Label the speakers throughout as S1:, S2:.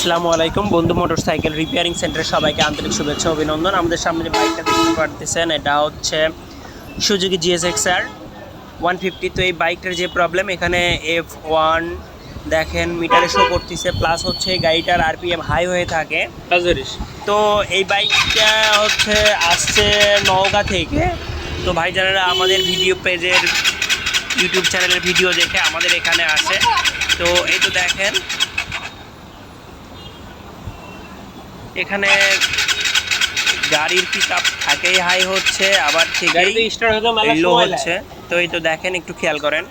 S1: আসসালামু আলাইকুম। বন্ধু মোটরসাইকেল রিপেয়ারিং সেন্টারে সবাইকে আন্তরিক শুভেচ্ছা অভিনন্দন। আমাদের সামনে যে বাইকটা দেখতে পারতেছেন এটা হচ্ছে Suzuki GSX R one fifty তো এই বাইকটার যে প্রবলেম এখানে এফ ওয়ান দেখেন মিটারে শো করতেছে প্লাস হচ্ছে এই গাড়িটার আরপিএম হাই হয়ে থাকে। তো এই বাইকটা হচ্ছে আসছে নওগাঁ থেকে। তো ভাইজানেরা আমাদের ভিডিও পেজের ইউটিউব চ্যানেলের ভিডিও দেখে আমাদের এখানে আসে। তো এই তো দেখেন এখানে গাড়ির পিক আপ থাকেই হাই হচ্ছে আবার থেকেই
S2: স্টার্ট
S1: লো হচ্ছে। তো এই তো দেখেন একটু খেয়াল করেন।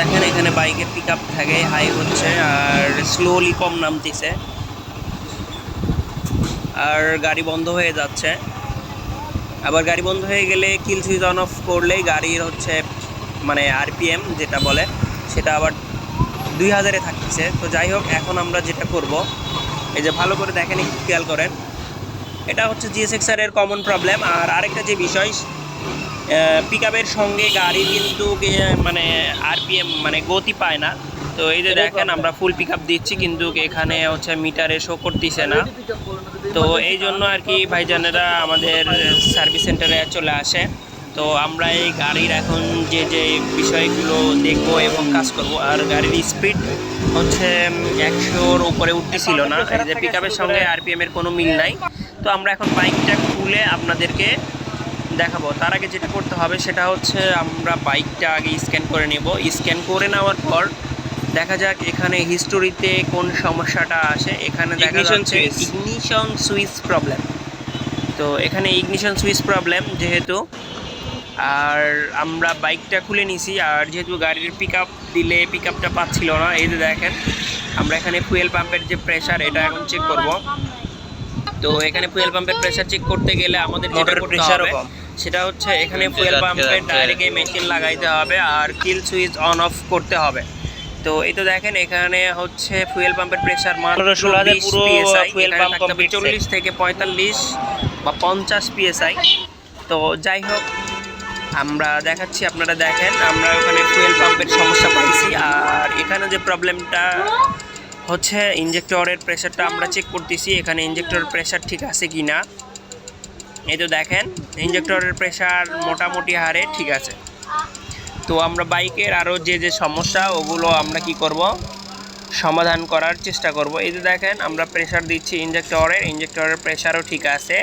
S1: দেখেন, এখানে বাইকের পিক আপ থাকে হাই হচ্ছে, আর স্লোলি কম নামতেছে। আর গাড়ি বন্ধ হয়ে যাচ্ছে। আবার গাড়ি বন্ধ হয়ে গেলে কিল সুইচ অন অফ করলেই গাড়ির হচ্ছে মানে আরপিএম যেটা বলে, সেটা আবার দুই হাজারে থাকতেছে। তো যাই হোক, এখন আমরা যেটা করব, এই যে ভালো করে দেখেন, একটু খেয়াল করেন। এটা হচ্ছে জিএসএক্সআর এর কমন প্রবলেম আর আরেকটা যে বিষয় পিক সঙ্গে গাড়ি কিন্তু মানে আরপিএম মানে গতি পায় না। তো এই যে দেখেন, আমরা ফুল পিক দিচ্ছি, কিন্তু এখানে হচ্ছে মিটারে শো করতেছে না। তো এই জন্য আর কি ভাইজানেরা আমাদের সার্ভিস সেন্টারে চলে আসে। তো আমরা এই গাড়ির এখন যে যে বিষয়গুলো দেখব এবং কাজ করব, আর গাড়ির স্পিড হচ্ছে একশোর উপরে উঠতেছিল না। এই যে পিক সঙ্গে আরপিএম এর কোনো মিল নাই। তো আমরা এখন বাইকটা খুলে আপনাদেরকে দেখাবো। তার আগে যেটা করতে হবে সেটা হচ্ছে আমরা বাইকটা আগে স্ক্যান করে নেব। স্ক্যান করে নেওয়ার পর দেখা যাক এখানে হিস্টোরিতে কোন সমস্যাটা আসে। এখানে দেখা যাচ্ছে ইগনিশন সুইচ প্রবলেম তো এখানে ইগনিশন সুইচ প্রবলেম যেহেতু আর আমরা বাইকটা খুলে নিছি আর যেহেতু গাড়ির পিক আপ দিলে পিক আপটা পাচ্ছিল না এই যে দেখেন আমরা এখানে ফুয়েল পাম্পের যে প্রেশার এটা এখন চেক করব। তো এখানে ফুয়েল পাম্পের প্রেশার চেক করতে গেলে আমাদের যেটা
S2: মোটরের
S1: করতে হবে
S2: কম।
S1: সেটা হচ্ছে এখানে ফুয়েল
S2: যাচ্ছে,
S1: ডাইরেক্ট এই মেশিন লাগাইতে হবে আর কিল সুইচ অন অফ করতে হবে। তো এই তো দেখেন এখানে হচ্ছে ফুয়েল পাম্পের প্রেশার মাত্র
S2: ষোলো হাজার পুরো
S1: চল্লিশ থেকে পঁয়তাল্লিশ বা পঞ্চাশ পিএসআই তো যাই হোক আমরা দেখাচ্ছি আপনারা দেখেন আমরা ওখানে ফুয়েল পাম্পের সমস্যা পাইছি। আর এখানে যে প্রবলেমটা হচ্ছে ইঞ্জেক্টরের প্রেশারটা আমরা চেক করতেছি এখানে ইঞ্জেক্টরের প্রেশার ঠিক আছে কি না এই তো দেখেন ইঞ্জেক্টরের প্রেশার মোটামুটি হারে, ঠিক আছে। তো আমরা বাইকের আরও যে যে সমস্যা, ওগুলো আমরা কি করব? সমাধান করার চেষ্টা করব। এই যে দেখেন, আমরা প্রেশার দিচ্ছি ইঞ্জেক্টরের ইঞ্জেক্টরের প্রেশারও ঠিক আছে।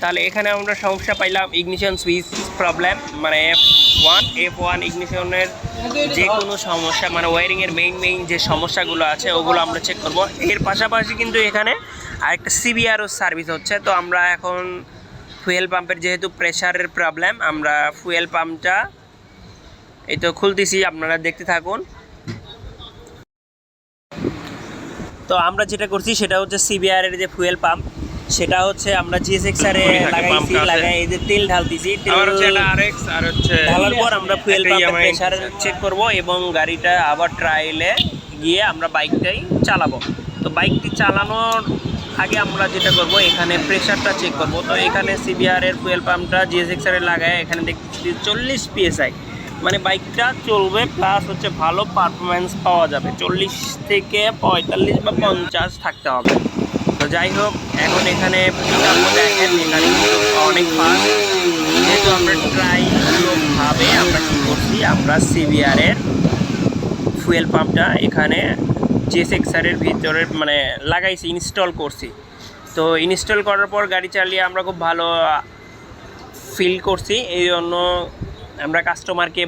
S1: তাহলে এখানে আমরা সমস্যা পাইলাম ইগনিশন সুইচ প্রবলেম মানে এফ ওয়ান এফ ওয়ান ইগনিশনের যে কোনো সমস্যা মানে ওয়ারিংয়ের মেইন মেইন যে সমস্যাগুলো আছে, ওগুলো আমরা চেক করব। এর পাশাপাশি কিন্তু এখানে আরেকটা সিবিআরও সার্ভিস হচ্ছে। তো আমরা এখন ফুয়েল পাম্পের যেহেতু প্রেশারের প্রবলেম আমরা ফুয়েল পাম্পটা এই তো খুলতেছি আপনারা দেখতে থাকুন তো আমরা যেটা করছি সেটা হচ্ছে সিবিআর এর যে ফুয়েল পাম্প সেটা হচ্ছে আমরা
S2: ঘুরি থাকে,
S1: লাগাইছি। লাগাই এই যে তেল ঢালতেছি তেল
S2: আমার হচ্ছে এটা আরএক্স আর হচ্ছে
S1: ঢালার পর আমরা ফুয়েল পাম্পের প্রেশার চেক করব এবং গাড়িটা আবার ট্রায়ালে গিয়ে আমরা বাইকটাই চালাবো তো বাইকটি চালানোর আগে আমরা যেটা করব, এখানে প্রেশারটা চেক করব। তো এখানে সিবিআর এর ফুয়েল পাম্পটা জিএসএক্স এর লাগায়, এখানে দেখতেছি চল্লিশ পিএসআই মানে বাইকটা চলবে প্লাস হচ্ছে ভালো পারফরমেন্স পাওয়া যাবে। চল্লিশ থেকে পঁয়তাল্লিশ বা পঞ্চাশ থাকতে হবে। তো যাই হোক, এখন এখানে দেখেন, এখানে অনেক ফাস্ট যেহেতু আমরা ট্রাই ভাবে, আমরা কী করছি, আমরা সিবিআর এর ফুয়েল পাম্পটা এখানে জেসেক্সারের ভিতরে মানে লাগাইছি ইনস্টল করছি। তো ইনস্টল করার পর গাড়ি চালিয়ে আমরা খুব ভালো ফিল করছি। এই জন্য আমরা কাস্টমারকে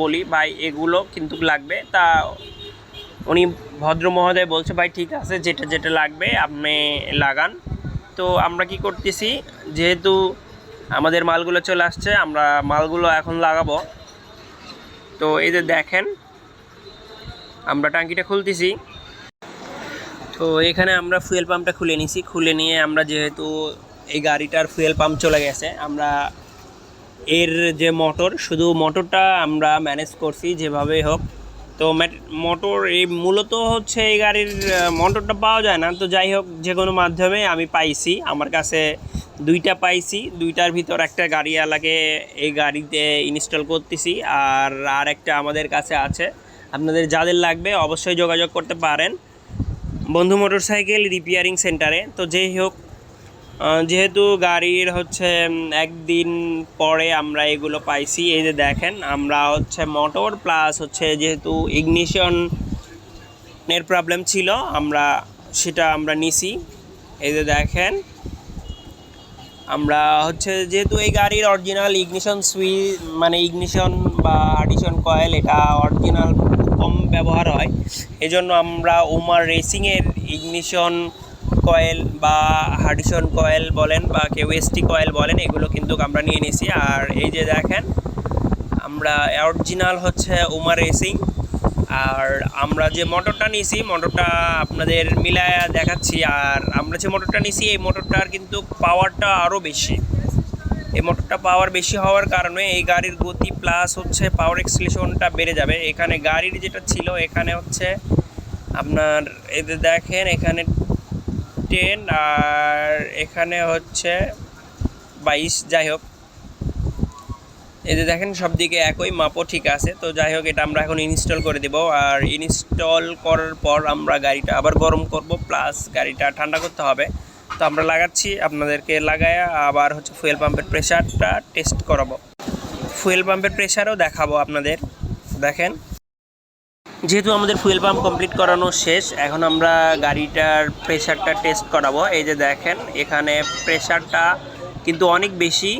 S1: বলি, ভাই, এগুলো কিন্তু লাগবে। তা উনি ভদ্র মহোদয় বলছে, ভাই, ঠিক আছে, যেটা যেটা লাগবে, আপনি লাগান। তো আমরা কি করতেছি, যেহেতু আমাদের মালগুলো চলে আসছে, আমরা মালগুলো এখন লাগাবো। তো এই যে দেখেন, আমরা টাঙ্কিটা খুলতেছি। তো এখানে আমরা ফুয়েল পাম্পটা খুলে নিছি। খুলে নিয়ে আমরা যেহেতু এই গাড়িটার ফুয়েল পাম্প চলে গেছে, আমরা এর যে মোটর শুধু মোটরটা আমরা ম্যানেজ করছি যেভাবে হোক। তো মোটর এই মূলত হচ্ছে এই গাড়ির মোটরটা পাওয়া যায় না। তো যাই হোক, যে কোনো মাধ্যমে আমি পাইছি। আমার কাছে দুইটা পাইছি। দুইটার ভিতর একটা গাড়িওয়ালাকে এই গাড়িতে ইনস্টল করতেছি। আর আর একটা আমাদের কাছে আছে। আপনাদের যাদের লাগবে অবশ্যই যোগাযোগ করতে পারেন। বন্ধু মোটরসাইকেল রিপেয়ারিং সেন্টারে তো যেই হোক যেহেতু গাড়ির হচ্ছে একদিন পরে আমরা এগুলো পাইছি, এই যে দেখেন, আমরা হচ্ছে মোটর প্লাস হচ্ছে যেহেতু ইগনিশন এর প্রবলেম ছিল, আমরা সেটা আমরা নিছি। এই যে দেখেন, আমরা হচ্ছে যেহেতু এই গাড়ির অরিজিনাল ইগনিশন সুই মানে ইগনিশন বা আডিশন কয়েল এটা অরিজিনাল ব্যবহার হয়। এজন্য আমরা ওমার রেসিংয়ের ইগনিশন কয়েল বা হার্ডিশন কয়েল বলেন বা কেউ এসটি কয়েল বলেন, এগুলো কিন্তু আমরা নিয়ে নিছি। আর এই যে দেখেন, আমরা অরিজিনাল হচ্ছে উমা রেসিং আর আমরা যে মোটরটা নিছি মোটরটা আপনাদের মিলায়া দেখাচ্ছি। আর আমরা যে মোটরটা নিছি, এই মোটরটার কিন্তু পাওয়ারটা আরও বেশি। এই মোটরটা পাওয়ার বেশি হওয়ার কারণে এই গাড়ির গতি প্লাস হচ্ছে পাওয়ার এক্সলেশনটা বেড়ে যাবে। এখানে গাড়ির যেটা ছিল, এখানে হচ্ছে আপনার এদের দেখেন, এখানে টেন আর এখানে হচ্ছে বাইশ, যাই হোক। যে দেখেন সব দিকে একই, মাপও ঠিক আছে। তো যাই হোক, এটা আমরা এখন ইনস্টল করে দেব। আর ইনস্টল করার পর আমরা গাড়িটা আবার গরম করব প্লাস গাড়িটা ঠান্ডা করতে হবে। তো আমরা লাগাচ্ছি আপনাদেরকে লাগায় আবার হচ্ছে ফুয়েল পাম্পের প্রেশারটা টেস্ট করাবো। ফুয়েল পাম্পের প্রেশারও দেখাবো আপনাদের দেখেন। যেহেতু আমাদের ফুয়েল পাম্প কমপ্লিট করানো শেষ এখন আমরা গাড়িটার প্রেশারটা টেস্ট করাবো। এই যে দেখেন এখানে প্রেশারটা কিন্তু অনেক বেশি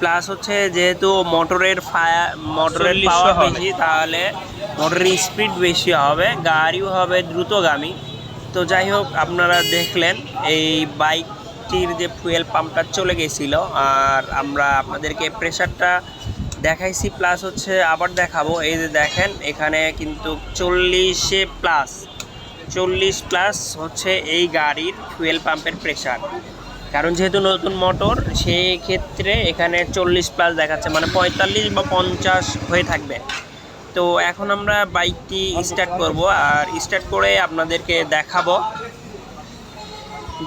S1: প্লাস হচ্ছে যেহেতু মোটরের ফায়ার মোটরের
S2: 40
S1: পাওয়ার বেশি তাহলে মোটরের স্পিড বেশি হবে গাড়িও হবে দ্রুতগামী। তো যাই হোক, আপনারা দেখলেন, এই বাইকটির যে ফুয়েল পাম্পটা চলে গেছিল, আর আমরা আপনাদেরকে প্রেশারটা দেখাইছি প্লাস হচ্ছে আবার দেখাবো। এই যে দেখেন, এখানে কিন্তু চল্লিশে প্লাস চল্লিশ প্লাস হচ্ছে এই গাড়ির ফুয়েল পাম্পের প্রেশার কারণ যেহেতু নতুন মোটর সেই ক্ষেত্রে এখানে চল্লিশ প্লাস দেখাচ্ছে মানে পঁয়তাল্লিশ বা পঞ্চাশ হয়ে থাকবে। তো এখন আমরা বাইকটি স্টার্ট করব আর স্টার্ট করে আপনাদেরকে দেখাবো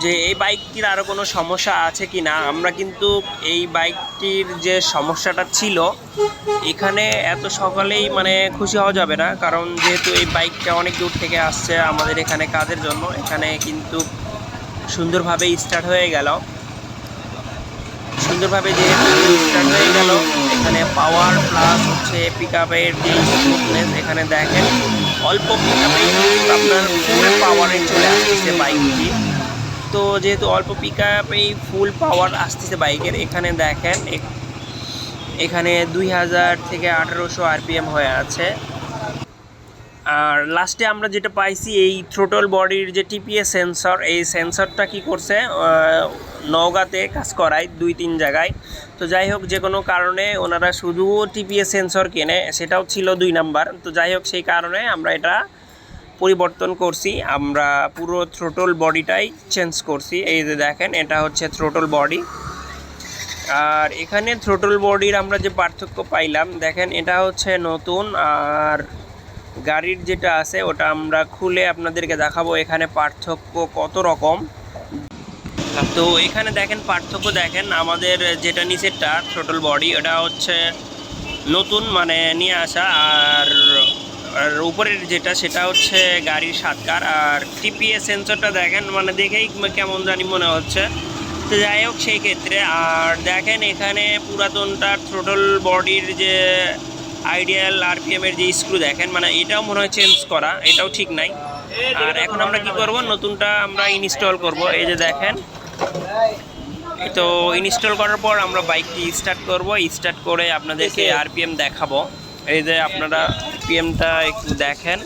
S1: যে এই বাইকটির আরও কোনো সমস্যা আছে কি না আমরা কিন্তু এই বাইকটির যে সমস্যাটা ছিল, এখানে এত সকালেই মানে খুশি হওয়া যাবে না, কারণ যেহেতু এই বাইকটা অনেক দূর থেকে আসছে আমাদের এখানে কাজের জন্য, এখানে কিন্তু সুন্দরভাবে স্টার্ট হয়ে গেল। সুন্দরভাবে যেহেতু স্টার্ট হয়ে গেল এখানে পাওয়ার প্লাস হচ্ছে পিক আপের যে স্মুথনেস এখানে দেখেন, অল্প পিক আপেই আপনার ফুল পাওয়ারে চলে আসতেছে বাইকটি তো যেহেতু অল্প পিক আপেই ফুল পাওয়ার আসতেছে বাইকের এখানে দেখেন এখানে দুই হাজার থেকে আঠারোশো আরপিএম হয়ে আছে। আর লাস্টে আমরা যেটা পাইছি এই থ্রোটল বডির যে টিপিএস সেন্সর এই সেন্সরটা কি করছে? নওগাঁতে কাজ করায় দুই তিন জায়গায়। তো যাই হোক, যে কোনো কারণে ওনারা শুধু টিপিএস সেন্সর কেনে, সেটাও ছিল দুই নাম্বার। তো যাই হোক, সেই কারণে আমরা এটা পরিবর্তন করছি। আমরা পুরো থ্রোটল বডিটাই চেঞ্জ করছি। এই যে দেখেন, এটা হচ্ছে থ্রোটল বডি আর এখানে থ্রোটল বডির আমরা যে পার্থক্য পাইলাম, দেখেন এটা হচ্ছে নতুন আর গাড়ির যেটা আছে, ওটা আমরা খুলে আপনাদেরকে দেখাবো এখানে পার্থক্য কত রকম। তো এখানে দেখেন, পার্থক্য দেখেন, আমাদের যেটা নিচেরটা থ্রোটল বডি এটা হচ্ছে নতুন মানে নিয়ে আসা, আর আর উপরের যেটা, সেটা হচ্ছে গাড়ির সাতকার আর টিপিএস সেন্সরটা দেখেন মানে দেখেই কেমন জানি মনে হচ্ছে। তো যাই হোক, সেই ক্ষেত্রে, আর দেখেন এখানে পুরাতনটার থ্রোটল বডির যে আইডিয়াল আরপিএম এর যে স্ক্রু দেখেন মানে এটাও মনে হয় চেঞ্জ করা, এটাও ঠিক নাই। আর এখন আমরা কি করব? নতুনটা আমরা ইনস্টল করব। এই যে দেখেন তো ইনস্টল করার পর আমরা বাইকটি স্টার্ট করব। স্টার্ট করে আপনাদেরকে আরপিএম দেখাবো। এই যে আপনারা আরপিএমটা একটু দেখেন।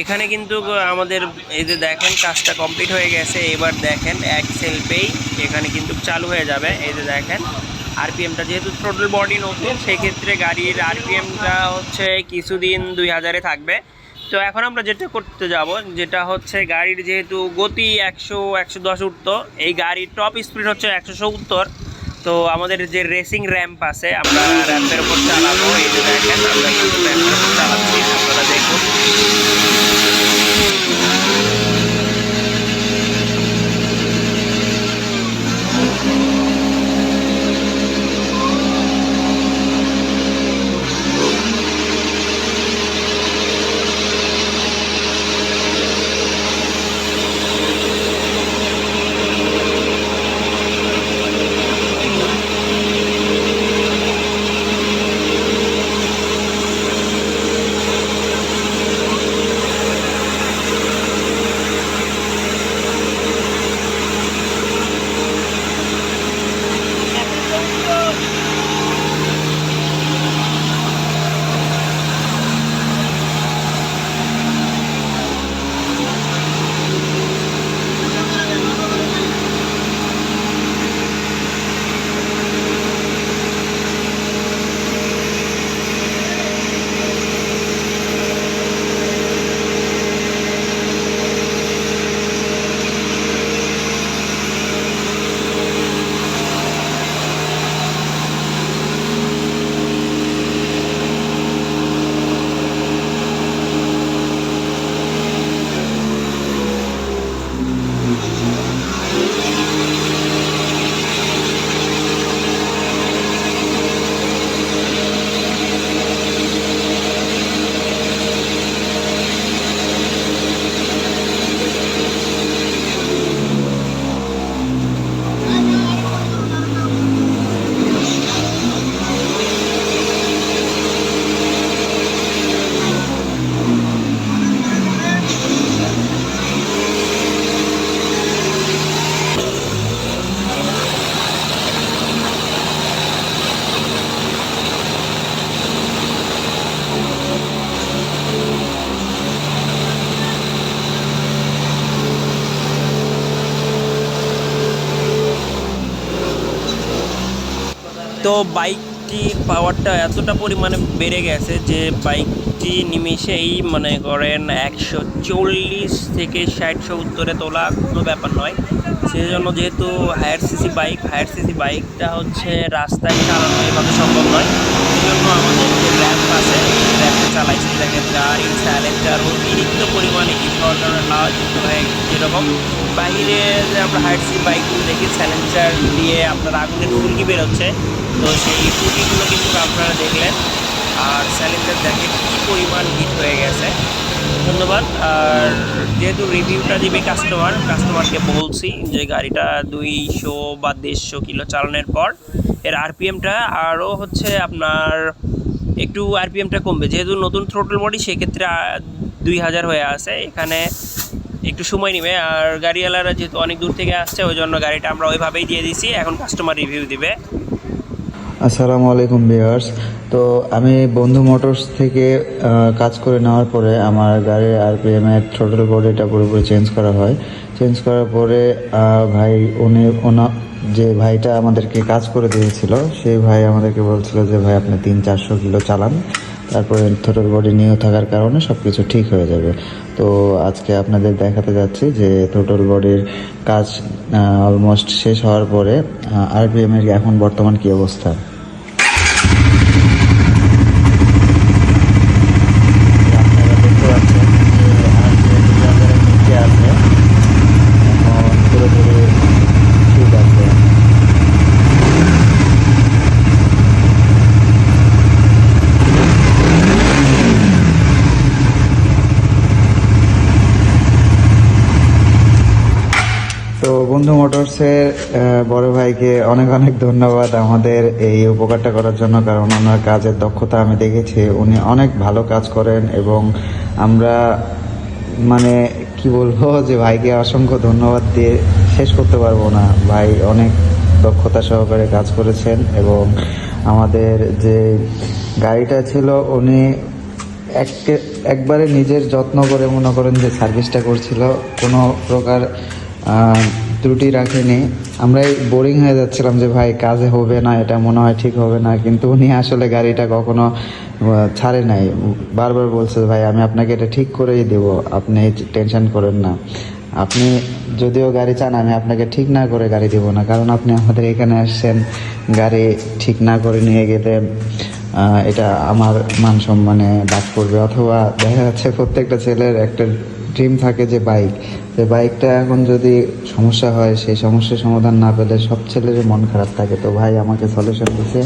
S1: এখানে কিন্তু আমাদের এই যে দেখেন কাজটা কমপ্লিট হয়ে গেছে। এবার দেখেন এক সেলফেই এখানে কিন্তু চালু হয়ে যাবে। এই যে দেখেন আরপিএমটা যেহেতু টোটাল বডি নতুন সেক্ষেত্রে গাড়ির আরপিএমটা হচ্ছে কিছুদিন দুই হাজারে থাকবে। তো এখন আমরা যেটা করতে যাব, যেটা হচ্ছে গাড়ির যেহেতু গতি একশো একশো দশ উঠতো, এই গাড়ির টপ স্পিড হচ্ছে একশো সত্তর। তো আমাদের যে রেসিং র্যাম্প আছে, আমরা র্যাম্পের উপর চালাবো, এই যে দেখেন, আমরা কিন্তু র্যাম্পের উপর চালাচ্ছি, আপনারা দেখুন। তো বাইকটি পাওয়ারটা এতটা পরিমাণে বেড়ে গেছে যে বাইকটি নিমিশেই মনে করেন একশো চল্লিশ থেকে ষাট সত্তরে তোলা কোনো ব্যাপার নয়। সেই জন্য যেহেতু higher CC bike, higher CC বাইকটা হচ্ছে রাস্তায় চালানো এভাবে সম্ভব নয়। সেই জন্য আমাদের যে র্যাম্প আছে র্যাম্পে চালাইছি দেখেন গাড়ির স্যালেন্টার অতিরিক্ত পরিমাণে হিট হওয়ার লাল যুক্ত হয়ে যেরকম। বাইরে যে আমরা হায়ার বাইকগুলো দেখি স্যালেন্সার দিয়ে আপনার আগুনের ফুলকি বেরোচ্ছে। তো সেই ফুলকিগুলো কিন্তু আপনারা দেখলেন। আর স্যালেন্সার দেখেন কী পরিমাণ হিট হয়ে গেছে। ধন্যবাদ। আর যেহেতু রিভিউটা দিবে কাস্টমার কাস্টমারকে বলছি যে গাড়িটা দুইশো বা দেড়শো কিলো চালানোর পর, এর আরপিএমটা আরও হচ্ছে আপনার একটু আরপিএমটা কমবে। যেহেতু নতুন থ্রোটল বডি সেক্ষেত্রে দুই হাজার হয়ে আছে। এখানে একটু সময় নেবে। আর গাড়িওয়ালারা যেহেতু অনেক দূর থেকে আসছে, ওই জন্য গাড়িটা আমরা ওইভাবেই দিয়ে দিছি। এখন কাস্টমার রিভিউ দিবে।
S2: আসসালামু আলাইকুম ভিউয়ার্স তো আমি বন্ধু মোটরস থেকে কাজ করে নেওয়ার পরে আমার গাড়ির আরপিএম এর টোটাল বডিটা পুরোপুরি চেঞ্জ করা হয়। চেঞ্জ করার পরে ভাই, উনি, ওনা যে ভাইটা আমাদেরকে কাজ করে দিয়েছিল সেই ভাই আমাদেরকে বলছিল যে, ভাই, আপনি তিন চারশো কিলো চালান। তারপরে থোটোর বডি নিউ থাকার কারণে সব কিছু ঠিক হয়ে যাবে। তো আজকে আপনাদের দেখাতে যাচ্ছি যে থোটোর বডির কাজ অলমোস্ট শেষ হওয়ার পরে আরবিএমের এখন বর্তমান কী অবস্থা আপনারা দেখতে পাচ্ছেন যে RPM দুই হাজারের নিচে আছে এখন পুরোপুরি ঠিক আছে তো বন্ধু মোটরসের বড় ভাইকে অনেক অনেক ধন্যবাদ আমাদের এই উপকারটা করার জন্য, কারণ ওনার কাজের দক্ষতা আমি দেখেছি। উনি অনেক ভালো কাজ করেন এবং আমরা মানে কি বলব, যে ভাইকে অসংখ্য ধন্যবাদ দিয়ে শেষ করতে পারব না। ভাই অনেক দক্ষতা সহকারে কাজ করেছেন এবং আমাদের যে গাড়িটা ছিল, উনি এক, একবারে নিজের যত্ন করে মনে করেন যে সার্ভিসটা করছিল। কোনো প্রকার ত্রুটি রাখেনি। আমরাই বোরিং হয়ে যাচ্ছিলাম যে, ভাই, কাজে হবে না, এটা মনে হয় ঠিক হবে না। কিন্তু উনি আসলে গাড়িটা কখনো ছাড়ে নাই। বারবার বলছে, ভাই, আমি আপনাকে এটা ঠিক করেই দেবো, আপনি টেনশন করেন না। আপনি যদিও গাড়ি চান, আমি আপনাকে ঠিক না করে গাড়ি দিব না। কারণ আপনি আমাদের এখানে আসছেন, গাড়ি ঠিক না করে নিয়ে গেলে এটা আমার মান সম্মানে ডাক করবে অথবা দেখা যাচ্ছে, প্রত্যেকটা ছেলের একটা ড্রিম থাকে যে বাইক যে বাইকটা এখন যদি সমস্যা হয়, সেই সমস্যার সমাধান না পেলে সব ছেলেরই মন খারাপ থাকে। তো ভাই আমাকে সলিউশন দিছে।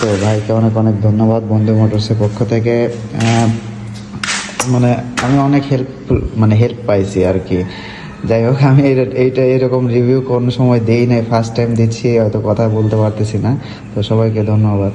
S2: তো ভাইকে অনেক অনেক ধন্যবাদ বন্ধু মোটরসের পক্ষ থেকে। মানে আমি অনেক হেল্প মানে হেল্প পাইছি আর কি। যাই হোক, আমি এইটা এরকম রিভিউ কোনো সময় দেই নাই। ফার্স্ট টাইম দিচ্ছি, হয়তো কথা বলতে পারতেছি না। তো সবাইকে ধন্যবাদ।